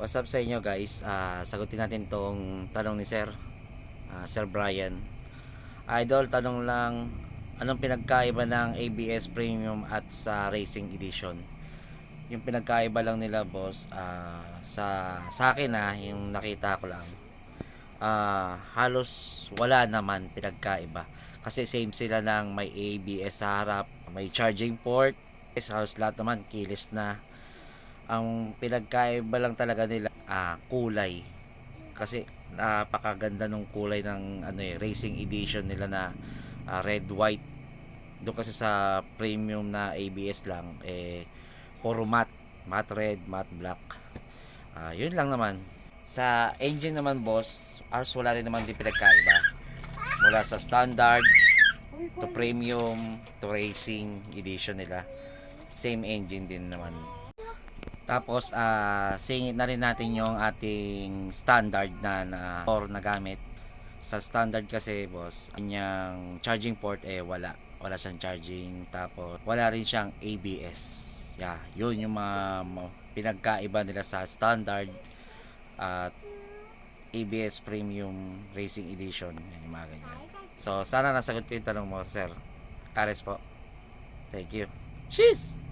What's up sa inyo guys? Ah, sagutin natin tong tanong ni Sir. Ah, Sir Brian. Idol, tanong lang, anong pinagkaiba ng ABS Premium at sa Racing Edition? Yung pinagkaiba lang nila boss, ah, sa, sa akin ah, yung nakita ko lang, ah, halos wala naman pinagkaiba. Kasi same sila ng may ABS sa harap, may charging port, is halos lahat naman kilis na ang pinagkaiba lang talaga nila ah, kulay. Kasi napakaganda nung kulay ng ano eh, racing edition nila na ah, red white. Doon kasi sa premium na ABS lang eh puro matte. Matte red matte black. Ah, yun lang naman. Sa engine naman boss ours wala rin naman din pinagkaiba. Mula sa standard to premium to racing edition nila. Same engine din naman tapos, ah singit na rin natin yung ating standard na, na or na gamit. Sa standard kasi, boss, kanyang charging port eh wala. Wala siyang charging. Tapos, wala rin siyang ABS. Yeah, yun yung mga, mga pinagkaiba nila sa standard at ABS Premium Racing Edition. Yan yung mga ganyan. So, sana nasagot ko yung tanong mo, sir. Kares po. Thank you. Cheers!